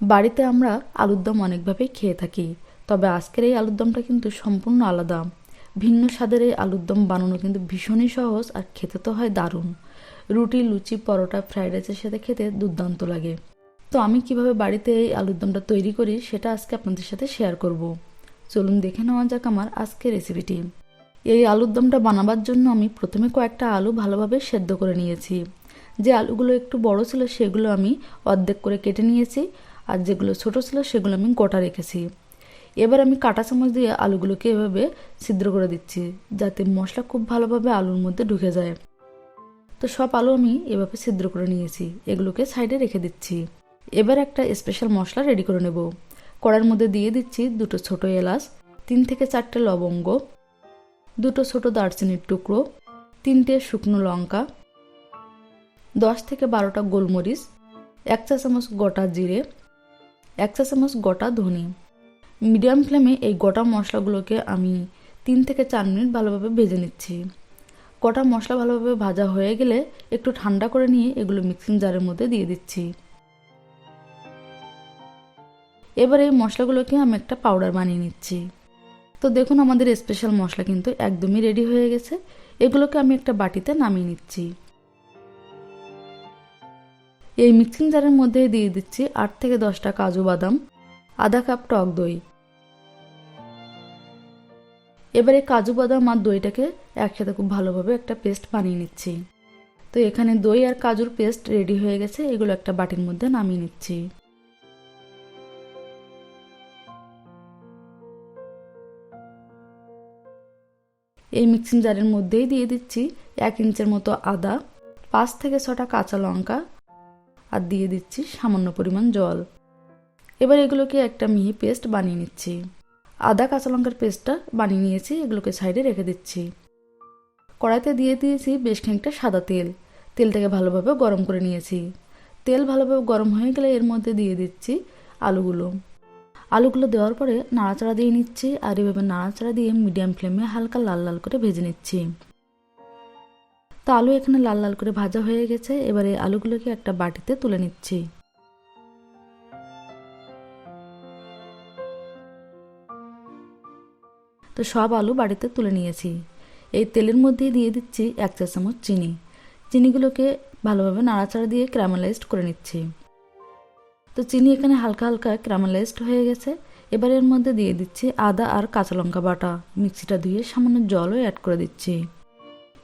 বাড়িতে আমরা আলুর দম অনেকভাবেই খেয়ে থাকি, তবে আজকের এই আলুর দমটা কিন্তু সম্পূর্ণ আলাদা। ভিন্ন স্বাদের এই আলুর দম বানানো কিন্তু ভীষণই সহজ আর খেতে তো হয় দারুণ। রুটি, লুচি, পরোটা, ফ্রাইড রাইসের সাথে খেতে দুর্দান্ত লাগে। তো আমি কীভাবে বাড়িতে এই আলুর দমটা তৈরি করি সেটা আজকে আপনাদের সাথে শেয়ার করব। চলুন দেখে নেওয়া যাক আমার আজকের রেসিপিটি। এই আলুর দমটা বানাবার জন্য আমি প্রথমে কয়েকটা আলু ভালোভাবে সেদ্ধ করে নিয়েছি। যে আলুগুলো একটু বড় ছিল সেগুলো আমি অর্ধেক করে কেটে নিয়েছি। আর যেগুলো ছোট ছিল সেগুলো আমি গোটা রেখেছি। এবার আমি কাঁটা চামচ দিয়ে আলুগুলোকে এভাবে ছিদ্র করে দিচ্ছি, যাতে মশলা খুব ভালোভাবে আলুর মধ্যে ঢুকে যায়। তো সব আলু আমি এভাবে ছিদ্র করে নিয়েছি, এগুলোকে সাইডে রেখে দিচ্ছি। এবার একটা স্পেশাল মশলা রেডি করে নেব। কড়ার মধ্যে দিয়ে দিচ্ছি দুটো ছোট এলাচ, তিন থেকে চারটে লবঙ্গ, দুটো ছোট দারচিনির টুকরো, তিনটে শুকনো লঙ্কা, দশ থেকে বারোটা গোলমরিচ, এক চা চামচ গোটা জিরে এক চা চামচ গোটা ধনে। মিডিয়াম ফ্লেমে এই গোটা মশলাগুলোকে আমি তিন থেকে চার মিনিট ভালোভাবে ভেজে নিচ্ছি। গোটা মশলা ভালোভাবে ভাজা হয়ে গেলে একটু ঠান্ডা করে নিয়ে এগুলো মিক্সিং জারের মধ্যে দিয়ে দিচ্ছি। এবার এই মশলাগুলোকে আমি একটা পাউডার বানিয়ে নিচ্ছি। তো দেখুন আমাদের স্পেশাল মশলা কিন্তু একদমই রেডি হয়ে গেছে। এগুলোকে আমি একটা বাটিতে নামিয়ে নিচ্ছি। এই মিক্সিং জারের মধ্যে দিয়ে দিচ্ছি আট থেকে দশটা কাজু বাদাম, আধা কাপ টক দই। এবারে কাজু বাদাম আর দইটাকে একসাথে খুব ভালোভাবে একটা পেস্ট বানিয়ে নিচ্ছি। তো এখানে দই আর কাজুর পেস্ট রেডি হয়ে গেছে, এগুলো একটা বাটির মধ্যে নামিয়ে নিচ্ছি। এই মিক্সিং জারের মধ্যেই দিয়ে দিচ্ছি এক ইঞ্চের মতো আদা, পাঁচ থেকে ছটা কাঁচা লঙ্কা আর দিয়ে দিচ্ছি সামান্য পরিমাণ জল। এবার এগুলোকে একটা মিহি পেস্ট বানিয়ে নিচ্ছি। আদা কাঁচা লঙ্কার পেস্টটা বানিয়ে নিয়েছি, এগুলোকে সাইডে রেখে দিচ্ছি। কড়াইতে দিয়ে দিয়েছি বেশ খানিকটা সাদা তেল। তেলটাকে ভালোভাবে গরম করে নিয়েছি। তেল ভালোভাবে গরম হয়ে গেলে এর মধ্যে দিয়ে দিচ্ছি আলুগুলো। আলুগুলো দেওয়ার পরে নাড়াচাড়া দিয়ে নিচ্ছি আর এভাবে নাড়াচাড়া দিয়ে মিডিয়াম ফ্লেমে হালকা লাল লাল করে ভেজে নিচ্ছি। তো আলু এখানে লাল লাল করে ভাজা হয়ে গেছে। এবারে আলুগুলোকে একটা বাটিতে তুলে নিচ্ছি। তো সব আলু বাড়িতে তুলে নিয়েছি। এই তেলের মধ্যেই দিয়ে দিচ্ছি এক চা চামচ চিনি। চিনিগুলোকে ভালোভাবে নাড়াচাড়া দিয়ে ক্রামালাইজড করে নিচ্ছি। তো চিনি এখানে হালকা হালকা ক্রামালাইজড হয়ে গেছে। এবার এর মধ্যে দিয়ে দিচ্ছি আদা আর কাঁচা লঙ্কা বাটা। মিক্সিটা ধুয়ে সামান্য জলও অ্যাড করে দিচ্ছি।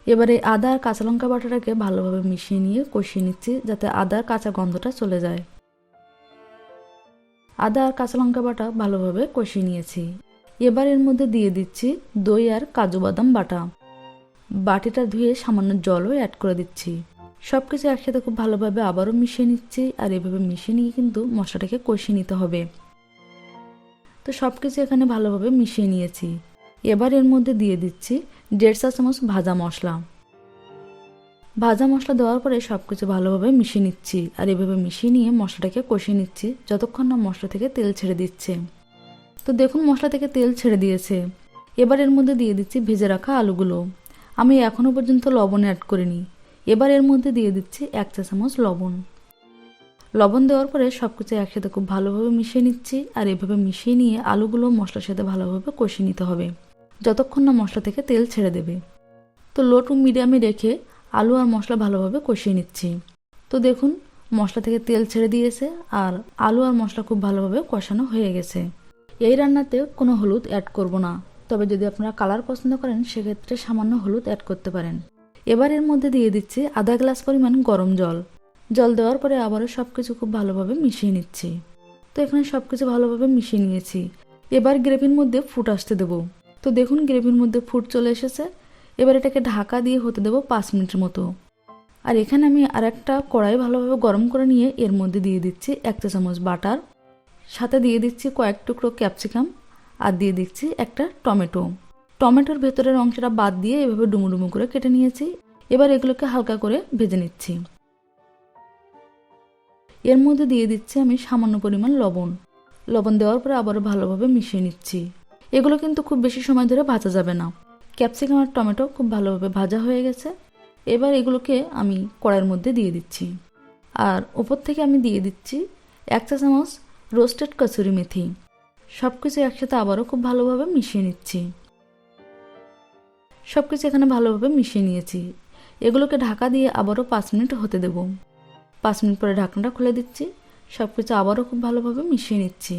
এবারে আদা আর কাঁচা লঙ্কা বাটাটাকে ভালোভাবে মিশিয়ে নিয়ে কষিয়ে নিচ্ছি যাতে আদার কাঁচা গন্ধটা চলে যায়। আদা আর কাঁচা লঙ্কা বাটা ভালোভাবে কষিয়ে নিয়েছি। এবার এর মধ্যে দিয়ে দিচ্ছি দই আর কাজু বাদাম বাটা। বাটিটা ধুয়ে সামান্য জলও অ্যাড করে দিচ্ছি। সব কিছু একসাথে খুব ভালোভাবে আবারও মিশিয়ে নিচ্ছি আর এভাবে মিশিয়ে নিয়ে কিন্তু মশলাটাকে কষিয়ে নিতে হবে। তো সব কিছু এখানে ভালোভাবে মিশিয়ে নিয়েছি। এবার এর মধ্যে দিয়ে দিচ্ছি দেড় চা চামচ ভাজা মশলা। ভাজা মশলা দেওয়ার পরে সব কিছু ভালোভাবে মিশিয়ে নিচ্ছি। আর এভাবে মিশিয়ে নিয়ে মশলাটাকে কষিয়ে নিচ্ছি। যতক্ষণ না মশলা থেকে তেল ছেড়ে দিচ্ছে। তো দেখুন মশলা থেকে তেল ছেড়ে দিয়েছে। এবার এর মধ্যে দিয়ে দিচ্ছি ভেজে রাখা আলুগুলো। আমি এখনও পর্যন্ত লবণ অ্যাড করিনি। এবার এর মধ্যে দিয়ে দিচ্ছি এক চা চামচ লবণ। লবণ দেওয়ার পরে সব কিছু একসাথে খুব ভালোভাবে মিশিয়ে নিচ্ছি। আর এভাবে মিশিয়ে নিয়ে আলুগুলো মশলার সাথে ভালোভাবে কষিয়ে নিতে হবে। যতক্ষণ না মশলা থেকে তেল ছেড়ে দেবে। তো লো টু মিডিয়ামে রেখে আলু আর মশলা ভালোভাবে কষিয়ে নিচ্ছি। তো দেখুন, মশলা থেকে তেল ছেড়ে দিয়েছে আর আলু আর মশলা খুব ভালোভাবে কষানো হয়ে গেছে। এই রান্নাতে কোনো হলুদ অ্যাড করব না। তবে যদি আপনারা কালার পছন্দ করেন, সেক্ষেত্রে সামান্য হলুদ অ্যাড করতে পারেন। এবার এর মধ্যে দিয়ে দিচ্ছি আধা গ্লাস পরিমাণ গরম জল। জল দেওয়ার পরে আবারও সব কিছু খুব ভালোভাবে মিশিয়ে নিচ্ছি। তো এখানে সব কিছু ভালোভাবে মিশিয়ে নিয়েছি। এবার গ্রেভির মধ্যে ফুট আসতে দেবো। তো দেখুন গ্রেভির মধ্যে ফুট চলে এসেছে। এবার এটাকে ঢাকা দিয়ে হতে দেবো পাঁচ মিনিটের মতো। আর এখানে আমি আর একটা কড়াই ভালোভাবে গরম করে নিয়ে এর মধ্যে দিয়ে দিচ্ছি এক চা চামচ বাটার, সাথে দিয়ে দিচ্ছি কয়েক টুকরো ক্যাপসিকাম, আর দিয়ে দিচ্ছি একটা টমেটো। টমেটোর ভেতরের অংশটা বাদ দিয়ে এভাবে ডুমু ডুমু করে কেটে নিয়েছি। এবার এগুলোকে হালকা করে ভেজে নিচ্ছি। এর মধ্যে দিয়ে দিচ্ছি আমি সামান্য পরিমাণ লবণ। লবণ দেওয়ার পরে আবারও ভালোভাবে মিশিয়ে নিচ্ছি। এগুলো কিন্তু খুব বেশি সময় ধরে ভাজা যাবে না। ক্যাপসিকাম আর টমেটো খুব ভালোভাবে ভাজা হয়ে গেছে। এবার এগুলোকে আমি কড়াইয়ের মধ্যে দিয়ে দিচ্ছি। আর ওপর থেকে আমি দিয়ে দিচ্ছি এক চা চামচ রোস্টেড কচুরি মেথি। সব কিছু একসাথে আবারও খুব ভালোভাবে মিশিয়ে নিচ্ছি। সব কিছু এখানে ভালোভাবে মিশিয়ে নিয়েছি। এগুলোকে ঢাকা দিয়ে আবারও পাঁচ মিনিট হতে দেব। পাঁচ মিনিট পরে ঢাকনাটা খুলে দিচ্ছি। সব কিছু আবারও খুব ভালোভাবে মিশিয়ে নিচ্ছি।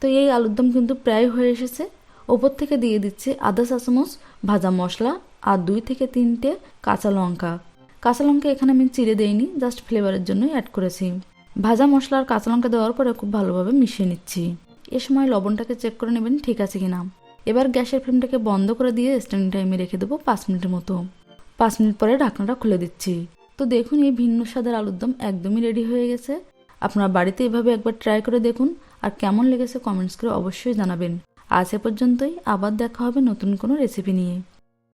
তো এই আলুর দম কিন্তু প্রায় হয়ে এসেছে। ওপর থেকে দিয়ে দিচ্ছি আধা চা চামচ, ভাজা মশলা আর দুই থেকে তিনটে কাঁচা লঙ্কা। কাঁচা লঙ্কা এখানে আমি চিড়ে দেইনি, জাস্ট ফ্লেভারের জন্যই অ্যাড করেছি। ভাজা মশলা আর কাঁচা লঙ্কা দেওয়ার পরে খুব ভালোভাবে মিশিয়ে নিচ্ছি। এ সময় লবণটাকে চেক করে নেবেন ঠিক আছে কিনা। এবার গ্যাসের ফ্লেমটাকে বন্ধ করে দিয়ে স্ট্যান্ডিং টাইমে রেখে দেবো পাঁচ মিনিটের মতো। পাঁচ মিনিট পরে ঢাকনাটা খুলে দিচ্ছি। তো দেখুন এই ভিন্ন স্বাদের আলুর দম একদমই রেডি হয়ে গেছে। আপনারা বাড়িতে এভাবে একবার ট্রাই করে দেখুন। আর কেমন লেগেছে কমেন্টস করে অবশ্যই জানাবেন। আজ এ পর্যন্তই, আবার দেখা হবে নতুন কোনো রেসিপি নিয়ে।